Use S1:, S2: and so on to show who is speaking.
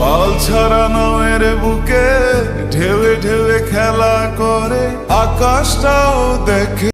S1: পাল ছাড়া নামের বুকে ঢেউ ঢেউ খেলা করে আকাশটাও দেখে